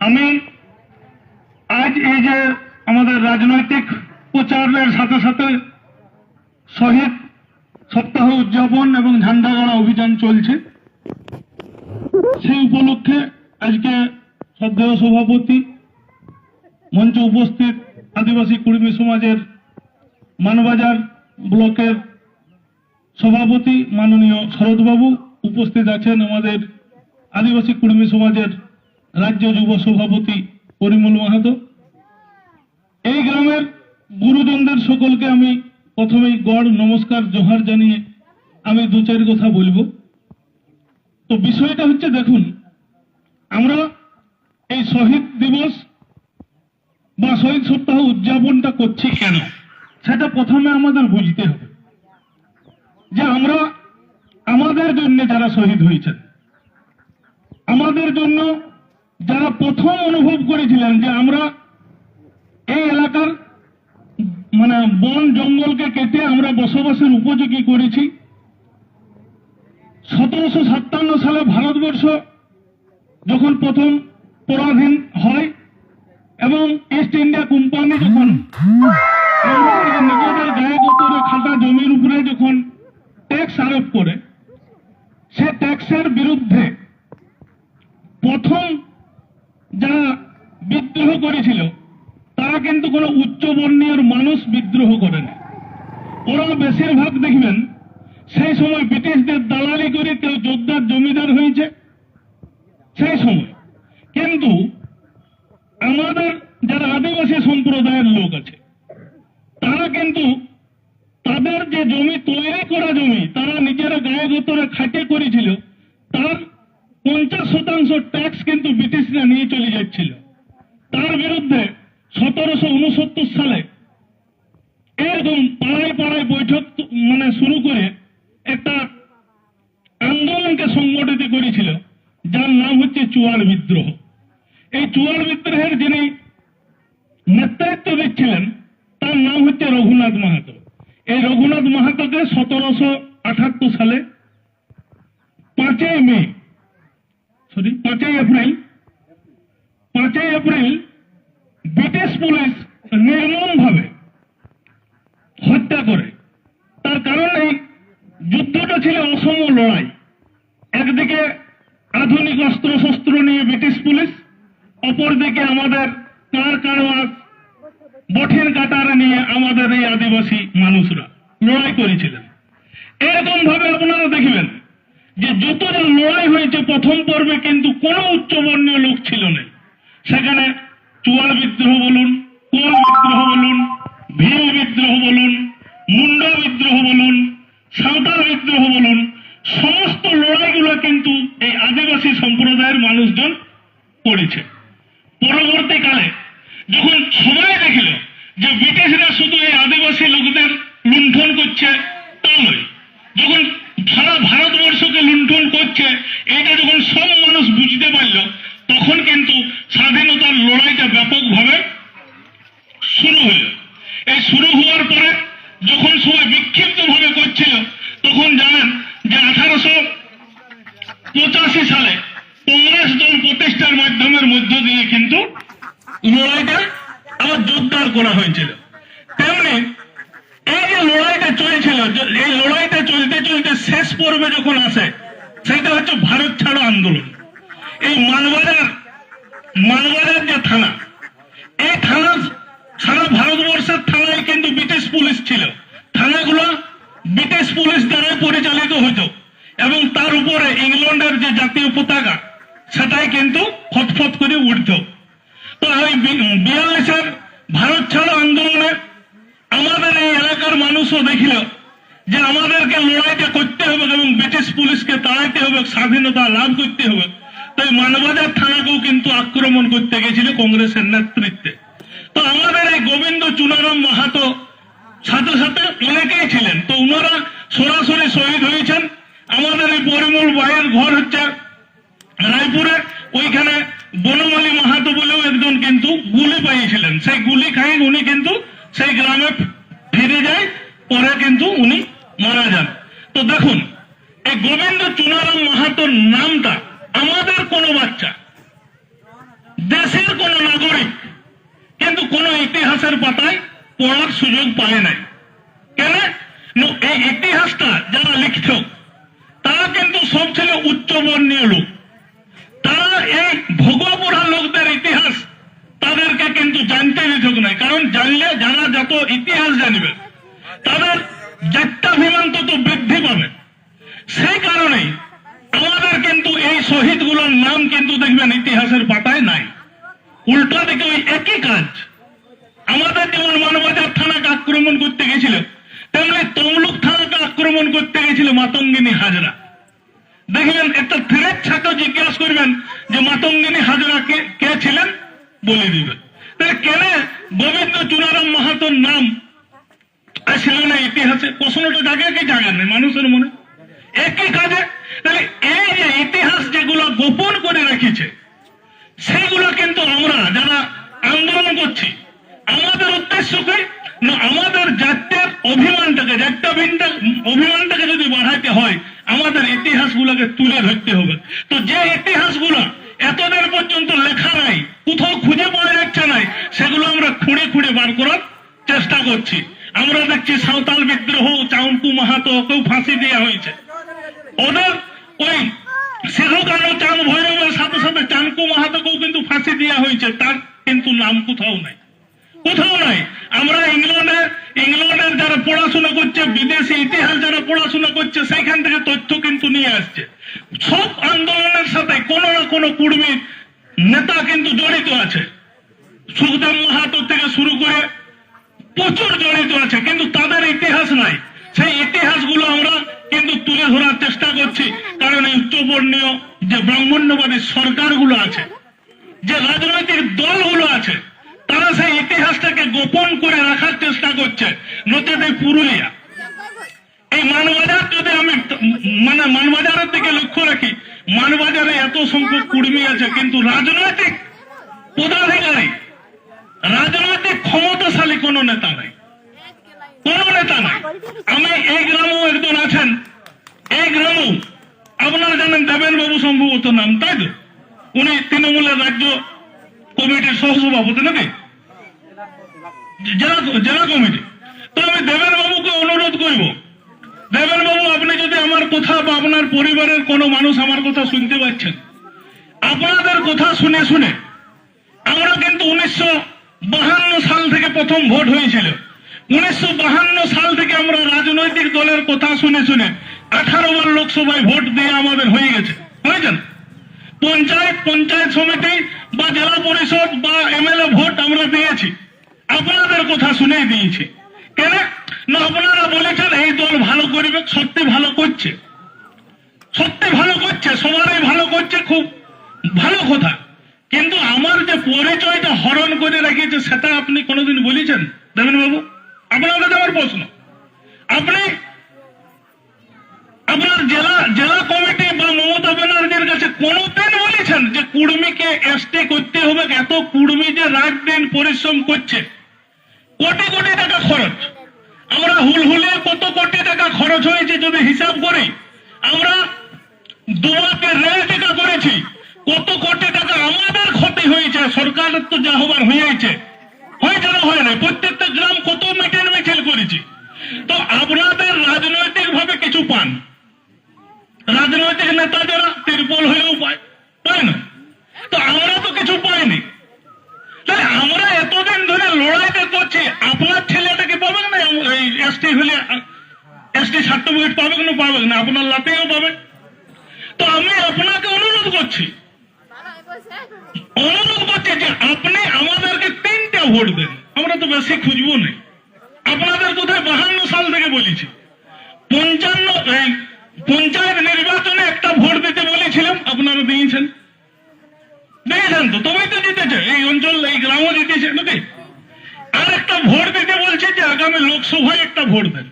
আমি আজ এই যে আমাদের রাজনৈতিক প্রচারের সাথে সাথে শহীদ সপ্তাহ উদযাপন এবং ঝান্ডাগাড়া অভিযান চলছে, সেই উপলক্ষে আজকে শ্রদ্ধেয় সভাপতি মঞ্চে উপস্থিত আদিবাসী কুর্মী সমাজের মানবাজার ব্লকের সভাপতি মাননীয় শরৎবাবু উপস্থিত আছেন আমাদের আদিবাসী কুর্মী সমাজের রাজ্য যুব সভাপতি পরিমল মাহাতো। এই গ্রামের গুরুজনদের সকলকে আমি প্রথমেই গড় নমস্কার, জোহার জানিয়ে আমি দু চার কথা বলব। তো বিষয়টা হচ্ছে দেখুন, আমরা এই শহীদ দিবস বা শহীদ সপ্তাহ উদযাপনটা করছি কেন? সেটা প্রথমে আমাদের বুঝতে হবে। যে আমরা আমাদের জন্য যারা শহীদ হয়েছেন, আমাদের জন্য যারা প্রথম অনুভব করেছিলেন যে আমরা এই এলাকার মানে বন জঙ্গলকে কেটে আমরা বসবাসের উপযোগী করেছি। সতেরোশো সাতান্ন সালে ভারতবর্ষ যখন প্রথম পরাধীন হয় এবং ইস্ট ইন্ডিয়া কোম্পানি যখন নিজেদের গায়ে গোতরে খাতা জমির উপরে যখন ট্যাক্স আরোপ করে, সে ট্যাক্সের বিরুদ্ধে প্রথম যারা বিদ্রোহ করেছিল, তারা কিন্তু কোনো উচ্চবর্ণীয় মানুষ বিদ্রোহ করেনি ওরা বেশিরভাগ দেখবেন, সেই সময় ব্রিটিশদের দালালি করে কেউ যোদ্ধার জমিদার হয়েছে। সেই সময়। কিন্তু আমাদের যারা আদিবাসী সম্প্রদায়ের লোক আছে, তারা কিন্তু তাদের যে জমি তৈরি করা জমি, তারা নিজেরা গায়ে গোতরে খাটে করেছিল, তার পঞ্চাশ শতাংশ ট্যাক্স কিন্তু ব্রিটিশরা নিয়ে চলে যাচ্ছিল। তার বিরুদ্ধে সতেরোশো উনসত্তর সালে এরকম পাড়ায় পাড়ায় বৈঠক মানে শুরু করে একটা আন্দোলনকে সংগঠিত করেছিল, যার নাম হচ্ছে চুয়ার বিদ্রোহ। এই চুয়ার বিদ্রোহের যিনি নেতৃত্ব দিচ্ছিলেন, তার নাম হচ্ছে রঘুনাথ মাহাতো। এই রঘুনাথ মাহাতোকে সতেরোশো সালে পাঁচই মে সরি পাঁচই এপ্রিল পাঁচই এপ্রিল ব্রিটিশ পুলিশ নির্মম ভাবে হত্যা করে। তার কারণ যুদ্ধটা ছিল অসম লড়াই। একদিকে আধুনিক অস্ত্র শস্ত্র নিয়ে ব্রিটিশ পুলিশ অপরদিকে আমাদের কার কারওয়াজ বঠির কাটার নিয়ে আমাদের এই আদিবাসী মানুষরা লড়াই করেছিলেন। এরকম ভাবে আপনারা দেখবেন যে যত লড়াই হয়েছে, প্রথম পর্বে কিন্তু কোনো উচ্চবর্ণীয় লোক ছিল না। সেখানে চুয়ার বিদ্রোহ বলুন, কোল বিদ্রোহ বলুন ভীল বিদ্রোহ বলুন, মুন্ডা বিদ্রোহ বলুন, সাঁওতাল বিদ্রোহ বলুন, সমস্ত লড়াইগুলো কিন্তু এই আদিবাসী সম্প্রদায়ের মানুষজন করেছে। পরবর্তীকালে যখন সবাই দেখল যে ব্রিটিশরা শুধু এই আদিবাসী লোকদের লুণ্ঠন করছে তা নয়। যখন সারা ভারতবর্ষকে করছে এটা যখন সব মানুষ বুঝতে পারল তখন কিন্তু স্বাধীনতার লড়াইটা ব্যাপকভাবে শুরু হলো এই শুরু হওয়ার পরে যখন সবাই বিক্ষিপ্ত ভাবে করছিল তখন জানেন যে আঠারোশো পঁচাশি সালে কংগ্রেস দল প্রতিষ্ঠার মাধ্যমের মধ্য দিয়ে কিন্তু লড়াইটা আবার জোরদার করা হয়েছিল তেমনি এই যে লড়াইটা চলছিল যে- এই লড়াইটা চলতে চলতে শেষ পর্বে যখন আসে সেটা হচ্ছে ভারত ছাড়ো আন্দোলন এই মানবাজার মানবাজার যে থানা এই থানা সারা ভারতবর্ষের থানায় কিন্তু ব্রিটিশ পুলিশ ছিল থানাগুলো ব্রিটিশ পুলিশ দ্বারা পরিচালিত হতো এবং তার উপরে ইংল্যান্ডের যে জাতীয় পতাকা সেটাই কিন্তু ফটফট করে উঠত তো ওই বিয়াল্লিশের ভারত ছাড়ো আন্দোলনে আমাদের এই এলাকার মানুষও দেখিল যে আমাদেরকে লড়াইটা করতে হবে এবং ব্রিটিশ পুলিশকে তাড়াইতে হবে, স্বাধীনতা লাভ করতে হবে। তাই মানবাজার থানাকেও কিন্তু আক্রমণ করতে গেছিল কংগ্রেসের নেতৃত্বে। তো আমাদের এই গোবিন্দ চুনারাম মাহাতো সাথে সাথে অনেকেই ছিলেন। তো ওনারা সরাসরি শহীদ হয়েছেন। আমাদের এই পরিমল ভাইয়ের ঘর হচ্ছে রায়পুরে। ওইখানে বনমালী মাহাতো বলেও একজন কিন্তু গুলি পাইয়েছিলেন। সেই গুলি খাই উনি কিন্তু সেই গ্রামে ফিরে যায়। পরে কিন্তু উনি মারা যান। তো দেখুন, এই গোবিন্দ চুনারাম মাহাতোর নামটা আমাদের কোনো বাচ্চা দেশে ইতিহাসের পাতায় পড়ার সুযোগ পায় নাই। কেন? এই ইতিহাসটা যারা লিখত তারা কিন্তু সব ছিল উচ্চবর্ণীয় লোক। তারা এই ভোগপুরা লোকদের ইতিহাস তাদেরকে কিন্তু জানতে দিত নাই। কারণ জানলে যারা যত ইতিহাস জানবে তাদের যাত্রাভিমান তত বৃদ্ধি পাবে। সেই কারণেই আমাদের কিন্তু এই শহীদগুলোর নাম কিন্তু দেখবেন ইতিহাসের পাতায় নাই। উল্টা দিকে ওই একই কাজ। আমাদের যেমন মানবাজার থানাকে আক্রমণ করতে গেছিল, তেমনি তমলুক থানাকে আক্রমণ করতে গেছিল মাতঙ্গিনী হাজরা। দেখবেন একটা থ্রেট ছাত্র জিজ্ঞাসা করবেন যে, মাতঙ্গিনী হাজরা কে কে ছিলেন? বলে দিবেন তাহলে কেন গোবিন্দ চুনারাম মাহাতোর নাম আসছিল না ইতিহাসে প্রশ্নটা জাগে কি জায়গা নেই মানুষের মনে। একই কাজে, তাহলে এই যে ইতিহাস যেগুলো গোপন করে রেখেছে, সেগুলো কিন্তু আমরা যারা আন্দোলন করছি আমাদের উদ্দেশ্য কি না আমাদের জাতীয় অভিমানটাকে জাতীয় অভিমানটাকে যদি বাড়াইতে হয় আমাদের ইতিহাসগুলোকে তুলে ধরতে হবে তো যে ইতিহাসগুলো এতদিন পর্যন্ত লেখা নাই কোথাও খুঁজে পাওয়া যাচ্ছে নাই সেগুলো আমরা খুঁড়ে খুঁড়ে বার করার চেষ্টা করছি আমরা দেখছি সাঁওতাল বিদ্রোহ চাউনকু মাহাতো কেউ ফাঁসি দেওয়া হয়েছে ওদের ওই সিধুকানু চাঁদ ভৈরবের সাথে সাথে চানকু মাহাতোকেও কিন্তু ফাঁসি দেওয়া হয়েছে তার কিন্তু নাম কোথাও নাই কোথাও নাই আমরা ইংল্যান্ডে ইংল্যান্ডের যারা পড়াশোনা করছে বিদেশি ইতিহাস যারা পড়াশোনা করছে সেইখান থেকে তথ্য কিন্তু নিয়ে আসছে সব আন্দোলনের সাথে কোনো না কোনো কুর্মীর নেতা কিন্তু জড়িত আছে সুখদেব মাহাতো থেকে শুরু করে প্রচুর জড়িত আছে কিন্তু তাদের ইতিহাস নাই সেই ইতিহাসগুলো আমরা কিন্তু তুলে ধরার চেষ্টা করছি। কারণ এই উচ্চবর্ণীয় যে ব্রাহ্মণ্যবাদী সরকারগুলো আছে, যে রাজনৈতিক দলগুলো আছে, তারা সেই ইতিহাসটাকে গোপন করে রাখার চেষ্টা করছে। নচেত এই পুরুলিয়া। এই মানবাজার যদি আমি মানে মানবাজারের দিকে লক্ষ্য রাখি, মানবাজারে এত সংখ্যক কুর্মী আছে, কিন্তু রাজনৈতিক পদাধিকারী, রাজনৈতিক ক্ষমতাশালী কোন নেতা নাই। কোন নেতা নাই। আমি এই গ্রামেও একজন আছেন এই গ্রামেও আপনারা জানেন দেবেন বাবু সম্ভবত নাম, তাই তো? উনি তৃণমূলের রাজ্য কমিটির সহসভাপতি নাকি? জেলা কমিটি। তো আমি দেবেন বাবুকে অনুরোধ করব। দেবেন বাবু, আপনি যদি আমার কথা বা আপনার পরিবারের কোনো মানুষ আমার কথা শুনতে পাচ্ছেন, আপনাদের কথা শুনে শুনে আমরা কিন্তু উনিশশো বাহান্ন সাল থেকে প্রথম ভোট হয়েছিল। উনিশশো বাহান্ন সাল থেকে আমরা রাজনৈতিক দলের কথা শুনে শুনে আঠারো বার লোকসভায় ভোট দিয়ে আমাদের হয়ে গেছে। হয়েছেন পঞ্চায়েত পঞ্চায়েত সমিতি বা জেলা পরিষদ বা এমএলএ ভোট আমরা দিয়েছি। আপনাদের কথা শুনেই দিয়েছি। কেন? না, আপনারা বলেছেন এই দল ভালো করবে, সত্যি ভালো করছে। সত্যি ভালো করছে, সবারই ভালো করছে, খুব ভালো কথা। কিন্তু আমার যে পরিচয়টা হরণ করে রেখেছে, সেটা আপনি কোনোদিন বলেছেন? দেবেন বাবু আপনার কাছে আমার প্রশ্ন। আপনি আপনার জেলা জেলা কমিটি বা মমতা ব্যানার্জির কাছে কোনোদিন বলেছেন যে কুর্মীকে এসটি করতে হবে, এত কুর্মী যে রাত দিন পরিশ্রম করছে। কোটি কোটি টাকা খরচ। আমরা হুলহুলে কত কোটি টাকা খরচ হয়েছে যদি হিসাব করি, আমরা দুবারকে রেল টিকা করেছি, কত কোটি টাকা আমাদের ক্ষতি হয়েছে সরকারের তো যা হবার হয়েছে। হয়েছে না হয় না, প্রত্যেকটা গ্রাম কত মিটিং মিছিল করেছি। তো আপনাদের রাজনৈতিক ভাবে কিছু পান। রাজনৈতিক নেতা যারা তিরপল হলেও পায় পায় না? তো আমরা তো কিছু পাইনি। তাহলে আমরা এতদিন ধরে লড়াইটা করছি, আপনার ছেলেটাকে পাবেন না? এই এসটি হলে, এসটি সার্টিফিকেট পাবেন না পাবেন না? আপনার লাতেও পাবেন তো আমি আপনাকে অনুরোধ করছি অনুরোধ করছি যে আপনি আমাদেরকে তিনটা ভোট দেন। আমরা তো বেশি খুঁজবো না। আপনাদের কোথায় বাহান্ন সাল থেকে বলেছি। পঞ্চান্ন পঞ্চায়েত নির্বাচনে একটা ভোট দিতে বলেছিলাম, আপনারা দিয়েছেন। দিয়েছেন তো, তবেই তো জিতেছে। এই অঞ্চল, এই গ্রামও জিতেছে নাকি? আর একটা ভোট দিতে বলছে যে আগামী লোকসভায় একটা ভোট দেন।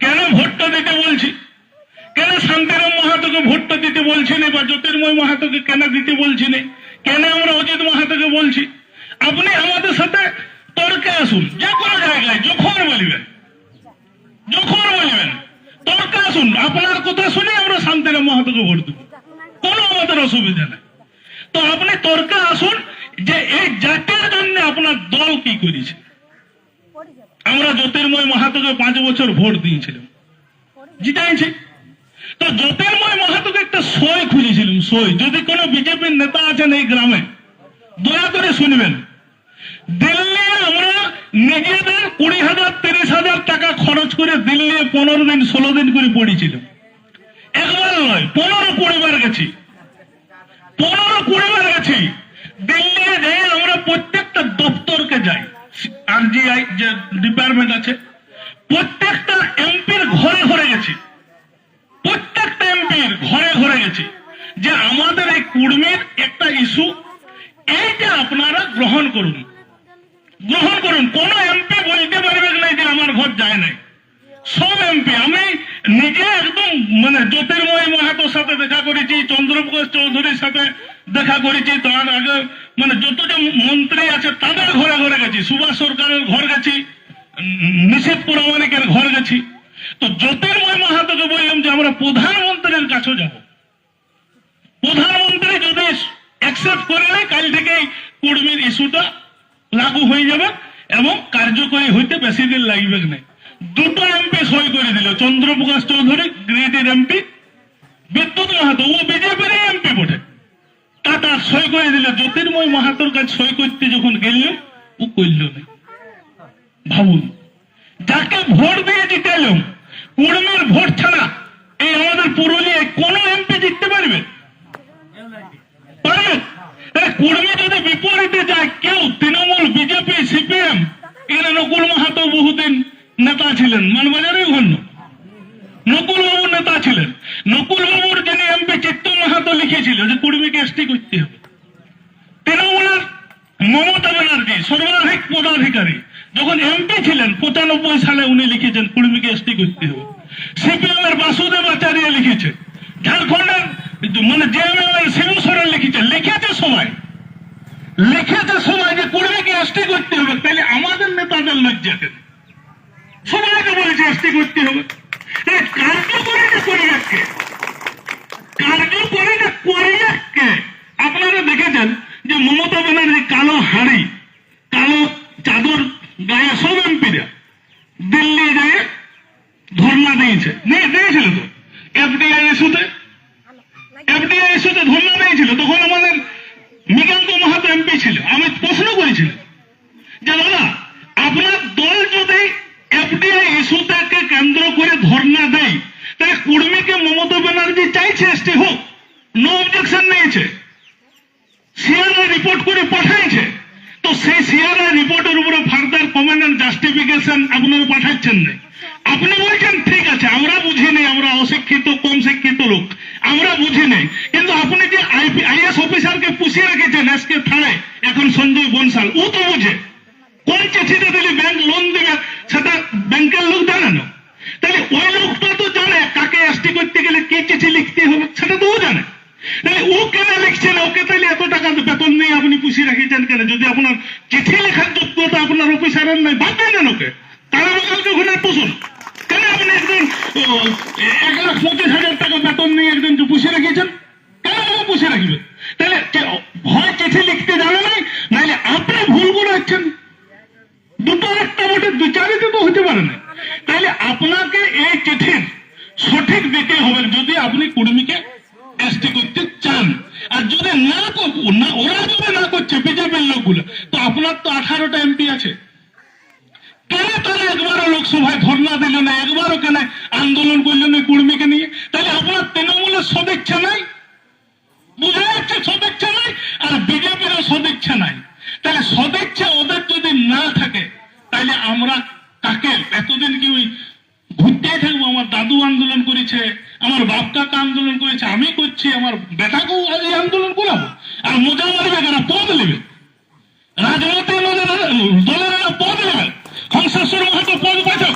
কেন ভোটটা দিতে বলছি? কেন শান্তিরাম মাহাতোকে ভোটটা দিতে বলছি না বা জ্যোতির্ময় মাহাতোকে কেন দিতে বলছি না? কেন আমরা অজিত মাহাতোকে বলছি? আপনি আমাদের সাথে তর্কে আসুন, যে কোনো জায়গায়, যখন বলবেন। যখন বলবেন। তর্কে আসুন আপনার কথা শুনে আমরা শান্তিরাম মাহাতোকে ভোট দেবো। কোনো আমাদের অসুবিধা নেই। তো আপনি তর্কে আসুন যে এই জাতির জন্য আপনার দল কি করেছে। আমরা জ্যোতির্ময় মাহাতোকে পাঁচ বছর ভোট দিয়েছিলাম। জিতাইছে তো জ্যোতির্ময় মাহাতোকে একটা সই খুঁজেছিলাম সই। যদি কোনো বিজেপির নেতা আছেন এই গ্রামে, দয়া করে শুনবেন। দিল্লি আমরা নিজেদের কুড়ি হাজার, তিরিশ হাজার টাকা করে দিল্লি পনেরো দিন, ষোলো দিন করে পড়েছিলাম একবার নয়, পনেরো কুড়ি বার গেছি। পনেরো কুড়ি বার গেছি। দিল্লি যাই আমরা প্রত্যেকটা দপ্তরকে যাই। আরজিআই যে ডিপার্টমেন্ট আছে, প্রত্যেকটা এমপির ঘরে ঘরে গেছি। প্রত্যেকটা এমপির ঘরে ঘরে গেছি। যে আমাদের এই কুর্মীর একটা ইস্যু, এইটা আপনারা গ্রহণ করুন। গ্রহণ করুন। কোন এমপি বলতে পারবেন না যে আমার ঘর যায় নাই। সব এমপি। আমি নিজে একদম মানে জ্যোতির্ময় মাহাতোর সাথে দেখা করেছি, চন্দ্রপ্রকাশ চৌধুরীর সাথে দেখা করেছি, তার আগে মানে যত যে মন্ত্রী আছে, তাদের ঘরে ঘরে গেছি। সুভাষ সরকারের ঘর গেছি নিশীথ পুরামানিকের ঘর গেছি। তো জ্যোতির্ময় মাহাতোকে বললাম যে, আমরা প্রধানমন্ত্রীর কাছেও যাব। প্রধানমন্ত্রী যদি অ্যাকসেপ্ট করে নেয়, কাল থেকেই কুর্মীর ইস্যুটা লাগু হয়ে যাবে এবং কার্যকরী হইতে বেশি দিন লাগবে না। দুটো এমপি সই করে দিল। চন্দ্রপ্রকাশ চৌধুরী গ্রেটের এমপি বিদ্যুৎ মাহাতো ও বিজেপির এমপি বটে তার সই করে দিল। জ্যোতির্ময় মাহাতোর কাছে সই করতে যখন গেল ও করল না। ভাবুন, যাকে ভোট দিয়ে জিতাইলাম কুড়মের ভোট ছাড়া এই আমাদের পুরুলিয়ায় কোন এমপি জিততে পারবে? পারবে? যদি বিপরীতে যায়, কেউ তৃণমূল, বিজেপি, সিপিএম এখানে নকুল মাহাতো বহুদিন নেতা ছিলেন মানবাজারের ঘন্য নকুল বাবুর নেতা ছিলেন। নকুল বাবুর যিনি এমপি চিত্ত মাহাতো লিখেছিল যে কুড়মিকে এসটি করতে হবে। তৃণমূলের মমতা ব্যানার্জি, সর্বাধিক পদাধিকারী, যখন এমপি ছিলেন, পঁচানব্বই সালে উনি লিখেছেন কুড়মিকে এসটি করতে হবে। সিপিএম এর বাসুদেব আচার্য লিখেছে, ঝাড়খণ্ডের মানে জেএমএম এর শিবু সোরেন লিখেছে লিখেছে সময় লিখেছে সময় যে কুড়মিকে এসটি করতে হবে, তাহলে আমাদের নেতাদের লজ্জা কেন? সবাইকে বলেছে এসটি করতে হবে তাহলে কার্যকরী যে পরিবেশকে কার্যকরী যে পরিবেশকে আপনারা দেখেছেন যে মমতা ব্যানার্জি কালো হাড়ি কালো চাদর গায়ে সব এমপিরা দিল্লি যেয়ে ধর্ণা দিয়েছে দিয়ে- দিয়েছিল তো এফডিআই ইস্যুতে এফডিআই ইস্যুতে ধর্ণা দিয়েছিল তখন আমাদের মৃগাঙ্ক মাহাতো এমপি ছিল আমি প্রশ্ন করেছিলাম যে দাদা আপনার দল যদি এফডিআই ইস্যুটাকে কেন্দ্র করে ধর্ণা দেয় তাহলে কুর্মীকে মমতা ব্যানার্জি চাইছে এসটি হোক নো অবজেকশন নিয়েছে। সিআরআই রিপোর্ট করে পাঠাইছে। তো সেই সিআরআই রিপোর্টের উপরে ফার্দার কমেন্ট জাস্টিফিকেশন আপনারা পাঠাচ্ছেন না। আপনি বলছেন, ঠিক আছে, আমরা বুঝি নেই, আমরা অশিক্ষিত, কম শিক্ষিত লোক, আমরা বুঝি নেই। কিন্তু আপনি যে আইএস অফিসারকে পুষিয়ে রেখেছেন এসকে থানায়, এখন সঞ্জয় বনসাল, ও তো বুঝে। কোন চিঠিতে দিলে ব্যাংক লোন দিবে, সেটা ব্যাংকের লোক জানে না। তাহলে ওই লোকটা তো জানে এসটি করতে গেলে কি চিঠি লিখতে হবে সেটা তো জানে। ও কেন লিখছে না? ওকে তাহলে এত টাকা বেতন আপনি পুষিয়ে কেন? যদি আপনার চিঠি লেখার যোগ্যতা আপনার অফিসারের নাই, বাদ দেন ওকে। তাহলে ওখানে পুষুন। কেন আপনি একজন এক লাখ পঁচিশ হাজার টাকা বেতন পুষিয়ে কেন ওকে পুষিয়ে রাখবে তাহলে হয় চিঠি লিখতে জানে নাই? নাহলে আপনি ভুল দুটো একটা বটে বিচারিত তো হতে পারে না। তাহলে আপনাকে এই চিঠির সঠিক দিতে হবে যদি আপনি কুর্মীকে এসটি করতে চান। আর যদি না না, ওরা যদি না করছে, বিজেপির লোকগুলো, তো আপনার তো আঠারোটা এমপি আছে। কেন তারা একবারও লোকসভায় ধর্ণা দিল না? একবারও কেন আন্দোলন করল না কুর্মীকে নিয়ে? তাহলে আপনার তৃণমূলের সদিচ্ছা নাই? বুঝা যাচ্ছে সদিচ্ছা নাই? আর বিজেপিরও সদিচ্ছা নাই। তাহলে সদিচ্ছা ওদের যদি না থাকে, তাহলে আমরা কাকে? এতদিন কি ওই ঘুরতে থাকব আমার দাদু আন্দোলন করেছে, আমার বাপ কাকা আন্দোলন করেছে, আমি করছি, আমার বেটাকেও এই আন্দোলন করাবো, আর মজা মারবে কারা? পদ নেবে। রাজনীতি দলের পদ নেবে। হংসেশ্বর মাহাতো পদ পাঠক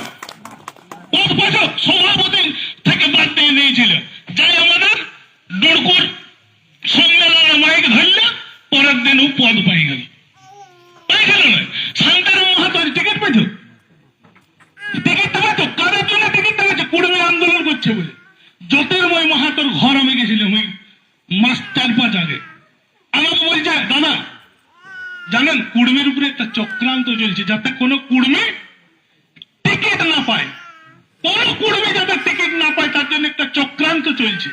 পদ পাঠক সভাপতি থেকে বাদ দিয়ে নিয়েছিল যাই আমাদের ডুড়কুর সম্মেলনে মাইক ধরল পরের দিন ও পদ পাই গেল পাই গেল না শান্তারাম মাহাতোর টিকিট পেয়েছ টিকিটটা পেয়েছ কাদের জন্য টিকিটটা পেয়েছে কুড়মে আন্দোলন করছে বলে জ্যোতির্ময় মাহাতোর ঘর আমি গেছিলাম ওই মাস চার পাঁচ আগে আমাকে বলছে দাদা জানেন কুর্মীর উপরে একটা চক্রান্ত চলছে যাতে কোনো কুর্মী টিকিট না পায় কোন কুর্মী যাতে টিকিট না পায় তার জন্য একটা চক্রান্ত চলছে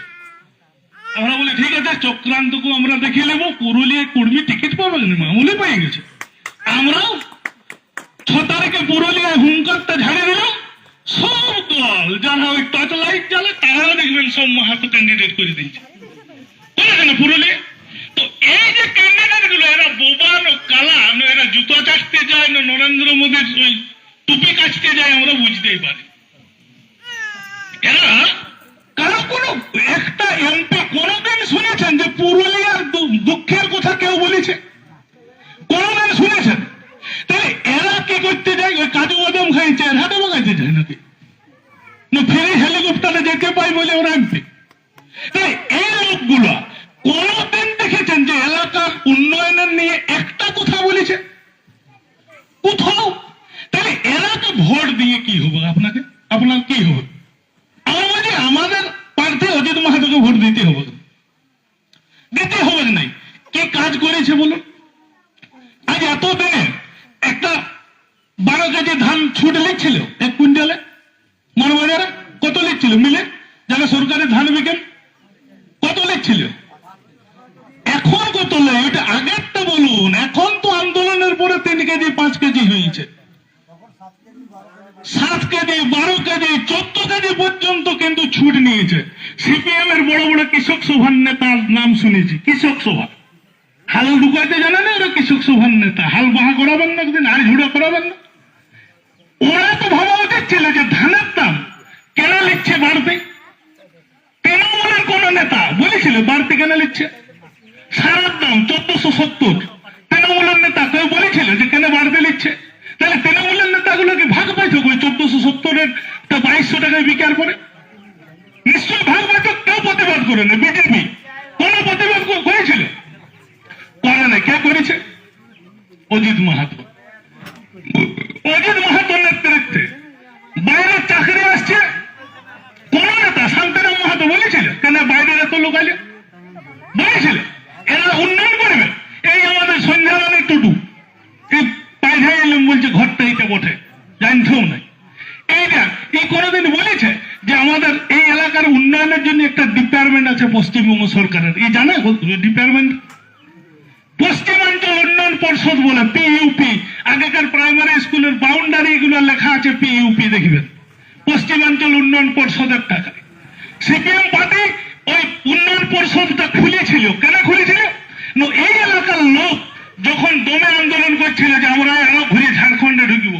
আমরা বলি ঠিক আছে চক্রান্তকে আমরা দেখে নেব পুরুলিয়ায় কুর্মী টিকিট পাবে না মামুলি পেয়ে গেছে আমরাও ছ তারিখে পুরুলিয়ায় হুঙ্কারটা ঝাড়ে দিলাম সব দল যারা ওই টর্চ লাইট জ্বালে তারাও দেখবেন সব মাহাতো ক্যান্ডিডেট করে দিয়েছে করেছে না পুরুলিয়া তো এই দুঃখের কথা কেউ বলেছে? কোনোদিন শুনেছেন? তাহলে এরা কি করতে যায়? ওই কাজু বাদাম এর হাতে বাগাইতে যায় নাকি? না, ফেরি হেলিকপ্টারে পাই বলে ওরা এমপি। তাই এই লোকগুলো কোনদিন দেখেছেন যে এলাকার উন্নয়নের নিয়ে একটা কথা বলেছে। কোথাও? তাহলে এলাকা ভোট দিয়ে কি হবে আপনাকে? আপনার কি হবে? আমরা বলছি আমাদের প্রার্থী অজিত মাহাতোকে ভোট দিতে হবে দিতে হবে নাই? কি কাজ করেছে বলুন? আজ এতদিনে একটা বারো কেজি ধান ছুট লিখছিল, এক কুইন্টালে? মানবাজারে কত লিখছিল? মিলে? যারা সরকারি ধান বিকেন কত লিখছিল এখন কত লেয় ওইটা আগেরটা বলুন এখন তো আন্দোলনের পরে তিন কেজি পাঁচ কেজি হয়েছে সাত কেজি, বারো কেজি, চোদ্দ কেজি পর্যন্ত কিন্তু ছুট নিয়েছে। সিপিএম এর বড় বড় কৃষক সভার নেতার নাম শুনেছি। কৃষক সভা। হাল ঢুকাইতে জানে না ওরা কৃষক সভার নেতা। হাল বাহা করাবেন না একদিন আর ঝুড়া করাবেন না। ওরা তো ভাবা উচিত ছিল যে ধানের দাম কেন লিখছে বাড়তে? তৃণমূলের কোন নেতা বলেছিল বাড়তে কেন লিখছে? সারার দাম চোদ্দশো সত্তর। তৃণমূলের নেতা কেউ বলেছিল যে কেন বাড়তে লিখছে? তাহলে তৃণমূলের নেতাগুলোকে ভাগ পাইছো ওই চোদ্দশো সত্তরের তা বাইশশো টাকায় বিকার করে নিশ্চয় ভাগ পাইছো কেউ প্রতিবাদ করে না, বিজেপি। কোন প্রতিবাদ করেছিল? করে না কে করেছে? অজিত মাহাতো। অজিত মাহাতোর নেতৃত্বে বাইরে চাকরি আসছে। কোন নেতা, শান্তিরাম মাহাতো বলেছিল? কেন বাইরের এত লোক আছে বলেছিল এরা উন্নয়ন করবে এই আমাদের সন্ধ্যারানী টুটু এই পাইঝাই এলাম বলছে ঘরটা এইটা বটে জানতেও নাই। এইটা এই কোনোদিন বলেছে যে আমাদের এই এলাকার উন্নয়নের জন্য একটা ডিপার্টমেন্ট আছে পশ্চিমবঙ্গ সরকারের? এই জানে ডিপার্টমেন্ট পশ্চিমাঞ্চল উন্নয়ন পর্ষদ বলে পিইউপি আগেকার প্রাইমারি স্কুলের বাউন্ডারি গুলো লেখা আছে পিইউপি দেখবেন। পশ্চিমাঞ্চল উন্নয়ন পর্ষদের টাকা সিপিএম পার্টি ওই উন্নয়ন পরিষদটা খুলেছিল। কেন খুলেছিল? এই এলাকার লোক যখন দমে আন্দোলন করছিল যে আমরা আরও ঘুরে ঝাড়খণ্ডে ঢুকব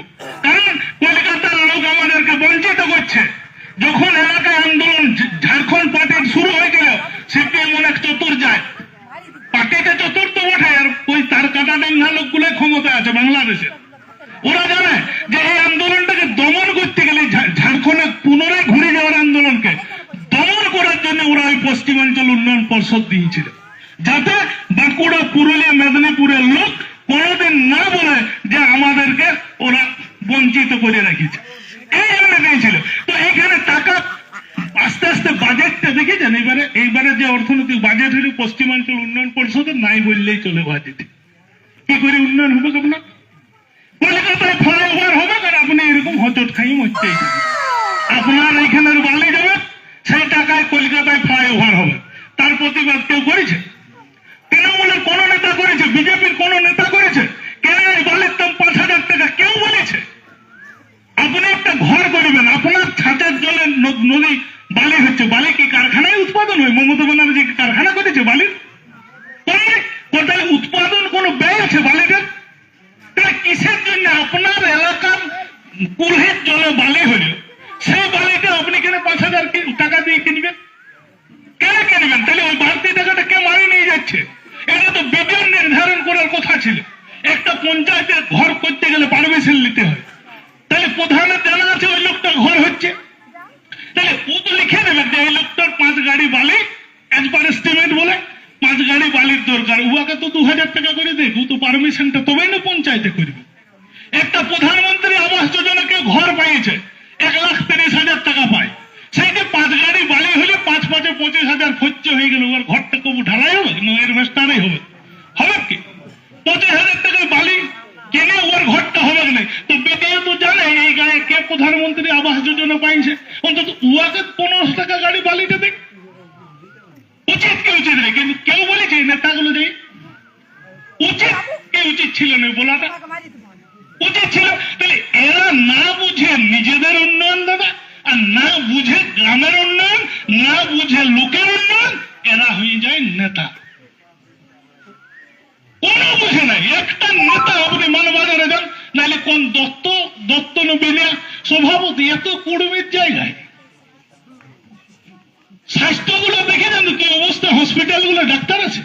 একটা প্রধানমন্ত্রী আবাস যোজনা কেউ ঘর পাইয়েছে, এক লাখ তিরিশ হাজার টাকা পায়। সেই যে পাঁচ গাড়ি বালি হলে পাঁচ পাঁচে পঁচিশ হাজার খরচ হয়ে গেল ওর ঘরটা কবু ঢালাই হবে এর মেস্টারাই হবে? হবে কি? পঁচিশ হাজার টাকার বালি কেনে ওর ঘরটা হবে না। তো বেকার তো জানে এই গায়ে কে প্রধানমন্ত্রী আবাস যোজনা পাইছে। অন্তত উহাকে পনেরোশো টাকা গাড়ি বালিটা দেখ। উচিত কে উচিত নেই কিন্তু কেউ বলেছে, নেতাগুলো যে উচিত কে উচিত ছিল না বলাটা? উচিত ছিল? তাহলে এরা না বুঝে নিজেদের উন্নয়ন দাদা আর না বুঝে গ্রামের উন্নয়ন, না বুঝে লোকের উন্নয়ন, এরা হয়ে যায় নেতা। কোনো বুঝে নাই। একটা নেতা আপনি মানবাজারে যান, নাহলে কোন দত্ত দত্ত নবীনা সভাপতি এত কুড়মির জায়গায়? স্বাস্থ্যগুলো দেখে যান কি অবস্থা হসপিটালগুলো ডাক্তার আছে?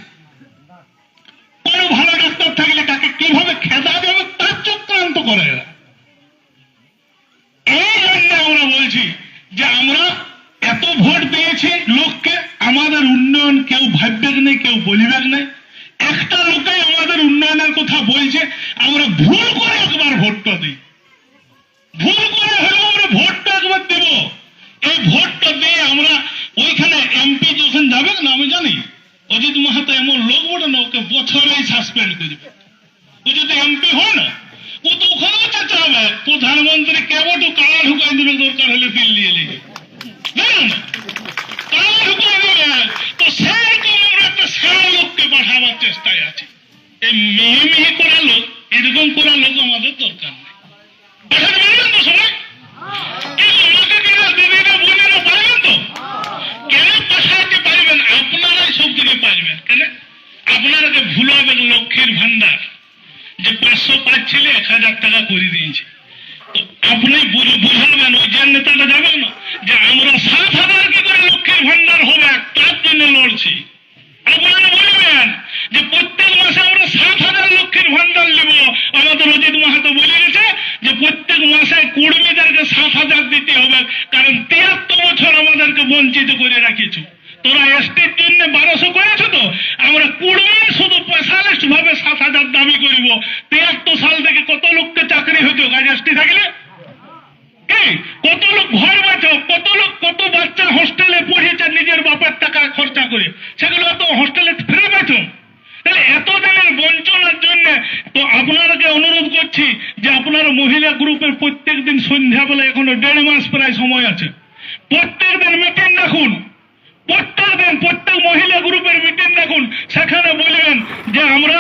কোন ভালো ডাক্তার থাকলে তাকে কীভাবে খেদা দেবে তার চক্রান্ত করে এরা। এই জন্য আমরা বলছি যে আমরা এত ভোট দিয়েছি লোককে, আমাদের উন্নয়ন কেউ ভাববে নেই, কেউ বলিবে নেই। একটা লোকে আমাদের উন্নয়নের কথা বলছে, আমরা ভুল করে একবার ভোটটা দিই। ভুল করে হলেও আমরা ভোটটা একবার দেব। এই ভোটটা দিয়ে আমরা ওইখানে এমপি যখন যাবে, না আমি জানি, অজিত মাহাতো এমন লোক বটে না, ওকে বছরেই সাসপেন্ড করবে ও যদি এমপি হয় না ও তো থাকতে হবে প্রধানমন্ত্রী কেবল কালা ঢুকাই দিবে দরকার হলে দিল্লি এলে কালা ঢুকাই দেবে তো সেরকম আমরা একটা সারা লোককে পাঠাবার চেষ্টায় আছি। এই মিহি মিহি করা লোক, এরকম করা লোক আমাদের দরকার। পাচ্ছিলে এক হাজার টাকা করে দিয়েছে। আপনি বুঝ- বুঝাবেন ওই যে নেতাটা যাবেন যে আমরা সাত হাজার কি করে লক্ষ্মীর ভান্ডার হবে তার জন্য লড়ছি। আপনারা বলবেন যে প্রত্যেক মাসে আমরা সাত হাজার লক্ষ্মীর ভান্ডার নেব। আমাদের অজিত মাহাতো বলে গেছে যে প্রত্যেক মাসে কুড়মিদেরকে সাত হাজার দিতে হবে, কারণ তিয়াত্তর বছর আমাদেরকে বঞ্চিত করে রাখিছ। তোরা এসটির জন্য বারোশো করেছ তো? আমরা কুড়মির শুধু স্পেশালিস্ট ভাবে সাত হাজার দাবি করিব তিয়াত্তর সাল থেকে কত লোককে চাকরি হইতো থাকলে? কত লোক ঘর বাঁচো কত লোক, কত বাচ্চা হোস্টেলে পড়িয়েছে নিজের বাপের টাকা খরচা করে, সেগুলো তো হোস্টেলে ফিরে বাঁচো তাহলে এতদিনের বঞ্চনার জন্য তো আপনাদেরকে অনুরোধ করছি যে আপনার মহিলা গ্রুপের প্রত্যেক দিন সন্ধ্যাবেলা এখনও দেড় মাস প্রায় সময় আছে প্রত্যেক দিন মিটিং রাখুন প্রত্যেক দিন প্রত্যেক মহিলা গ্রুপের মিটিং রাখুন সেখানে বলবেন যে আমরা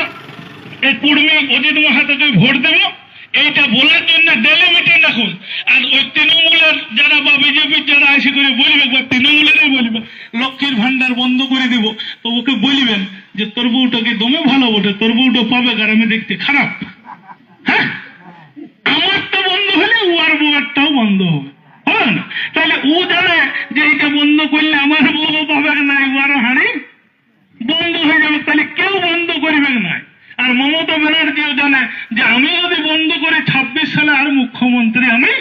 এই কুর্মী অজিত মাহাতোকে ভোট দেব এইটা বলার জন্য ডেলি মিটিং রাখুন আর ওই তৃণমূলের যারা বা বিজেপির যারা এসে করে বলবে বা তৃণমূলেরই বলবে লক্ষ্মীর ভান্ডার বন্ধ করে দিব তো ওকে বলবেন যে তোর বউটাকে দমে ভালো বটে তোর বউটা পাবে আর আমি দেখতে খারাপ হ্যাঁ আমারটা বন্ধ হলে ওর বউয়ারটাও বন্ধ হবে হবে না তাহলে ও জানে যে এটা বন্ধ করলে আমার বউ পাবে না ওয়ারও হানি বন্ধ হয়ে যাবে তাহলে কেউ বন্ধ করিবে না আর মমতা ব্যানার্জিও জানে যে আমি যদি বন্ধ করি ছাব্বিশ সালে আর মুখ্যমন্ত্রী আমি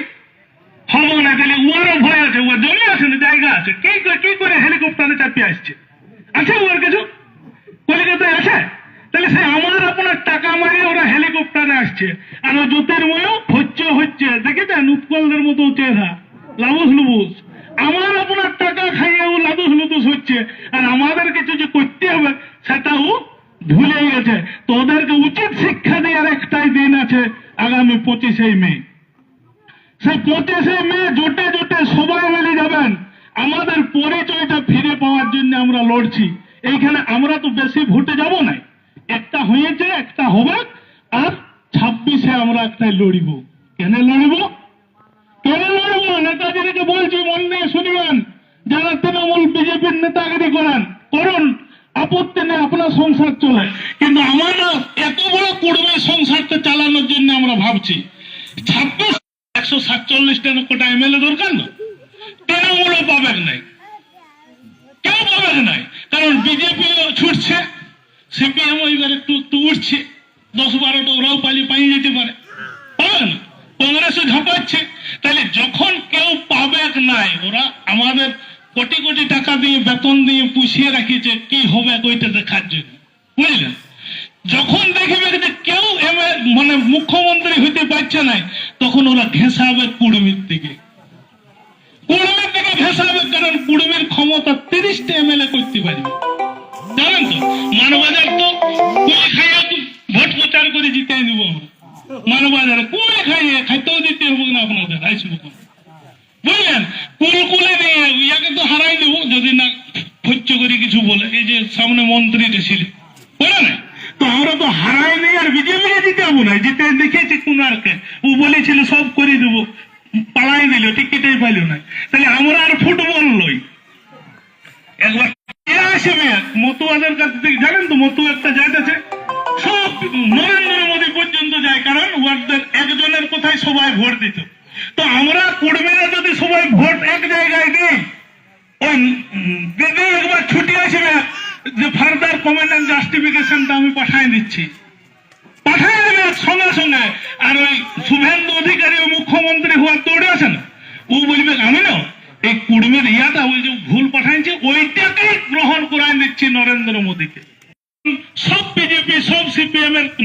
হব না। তাহলে ওরও ভয় আছে ওর জমি আছে না, জায়গা আছে। কি কি করে হেলিকপ্টারে চাপিয়ে আসছে? আছে ওর কিছু? কলিকাতায় আছে? তাহলে সে আমার আপনার টাকা মারিয়ে ওরা হেলিকপ্টারে আসছে। আর ও জ্যোতির্ময় হচ্ছে হচ্ছে। দেখেছেন? উৎপলদের মতো চেহারা। লাবুস লুবুস। আমার আপনার টাকা খাইয়ে ও লাদুস লুদুস হচ্ছে। আর আমাদের কিছু যে করতে হবে সেটাও ভুলে গেছে। তো ওদেরকে উচিত শিক্ষা দেওয়ার একটাই দিন আছে আগামী পঁচিশে মে। সেই পঁচিশে মে জোটে জোটে সবাই মিলে যাবেন। আমাদের পরিচয়টা ফিরে পাওয়ার জন্য আমরা লড়ছি। এইখানে আমরা তো বেশি ভোটে যাব না একটা হয়েছে, একটা হবে। আর ছাব্বিশে আমরা একটাই লড়িব। কেন লড়িব? কেন লড়ব? নেতাজিকে বলছি, মন দিয়ে শুনবেন। যারা তৃণমূল, বিজেপির নেতাগিরি করেন, করুন। আপত্তি নেই আপনার সংসার চলে। কিন্তু আমরা এত বড় কুড়মে সংসারটা চালানোর জন্য আমরা ভাবছি, ছাব্বিশ, একশো সাতচল্লিশটা কোটা এমএলএ দরকার না? তৃণমূলও পাবেন নাই? কেউ পাবেন নাই? কারণ ছুটছে, সিপিএম এবার একটু একটু উঠছে, দশ বারোটা ওরাও পালি পাই যেতে পারে। পাবে কংগ্রেসও ঝাঁপাচ্ছে। তাহলে যখন কেউ পাবে নাই, ওরা আমাদের কোটি কোটি টাকা দিয়ে, বেতন দিয়ে পুষিয়ে রাখিছে, কি হবে ওইটা দেখার জন্য? বুঝলেন? যখন দেখবে যে কেউ মানে মুখ্যমন্ত্রী হইতে পারছে না তখন ওরা ঘেঁষাবে কুড়মির দিকে। কুড়মির দিকে ঘেঁষাবে কারণ কুড়মির ক্ষমতা তিরিশটা এমএলএ করতে পারবে। জানেন তো মানবাজার তো ভোট প্রচার করে জিতে দিব আমরা। মানবাজারে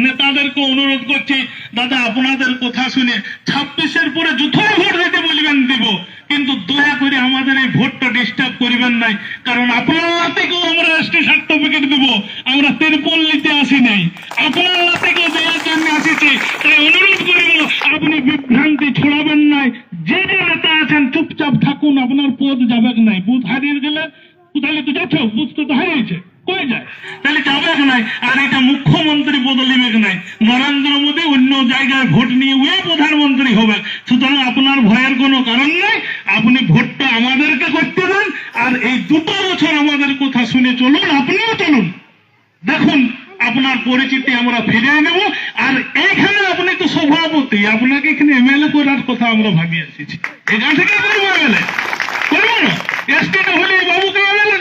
নেতাদেরকে অনুরোধ করছি, দাদা, আপনাদের কথা শুনে ছাব্বিশের পরে যুথর ভোট দিতে বলবেন দিব। কিন্তু দয়া করে আমাদের এই ভোটটা ডিস্টার্ব করিবেন নাই, কারণ আপনার থেকেও আমরা এসটি সার্টিফিকেট দেব আমরা তিরপল নিতে আসি নাই আপনার থেকেও দেওয়ার জন্য আসিছি তাই অনুরোধ করিব আপনি বিভ্রান্তি ছড়াবেন নাই যে যে নেতা আছেন চুপচাপ থাকুন আপনার পদ যাবে নাই বুথ হারিয়ে গেলে তাহলে তো যাচ্ছ বুথ তো হারিয়েছে কই যায় তাহলে যাবে নাই আর এটা মুখ্যমন্ত্রী বদলিবে নাই নরেন্দ্র মোদী অন্য জায়গায় ভোট নিয়ে ওই প্রধানমন্ত্রী হবে সুতরাং আপনার ভয়ের কোনো কারণ নেই আপনি ভোটটা আমাদেরকে করতে দেন আর এই দুটো বছর আমাদের কথা শুনে আপনিও চলুন দেখুন, আপনার পরিচিতি আমরা ফিরিয়ে নেব, আর এইখানে আপনি তো সভাপতি, আপনাকে এখানে এমএলএ করার কথা আমরা ভাবি এসেছি। এখান থেকে করব এমএলএ করব না। হলে বাবুকে এমএলএ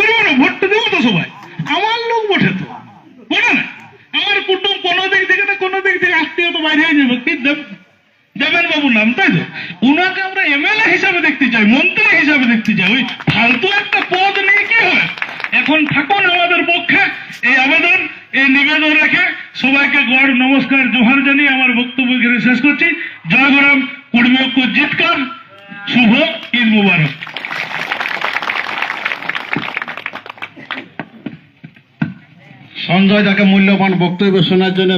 করব না দেবো তো সবাই। আমার লোক তো। বলে না। আমার কুটুম কোনো দিক থেকে না কোনো দিক থেকে আত্মীয় তো বাইরে হয়ে যাবে কি দেবেন বাবুর নাম তাই তো উনাকে আমরা এমএলএ হিসাবে দেখতে চাই, মন্ত্রী হিসাবে দেখতে চাই। ওই ফালতু একটা পদ নিয়ে কি হবে এখন থাকুন আমাদের পক্ষে, এই আবেদন, এই নিবেদন রেখে সবাইকে গড় নমস্কার, জোহার জানিয়ে আমার বক্তব্য এখানে শেষ করছি। জয় গরম কুড়মিয়ক জিতকার শুভ ঈদ মুবারক। সঞ্জয় তাকে মূল্যবান বক্তব্য শোনার জন্য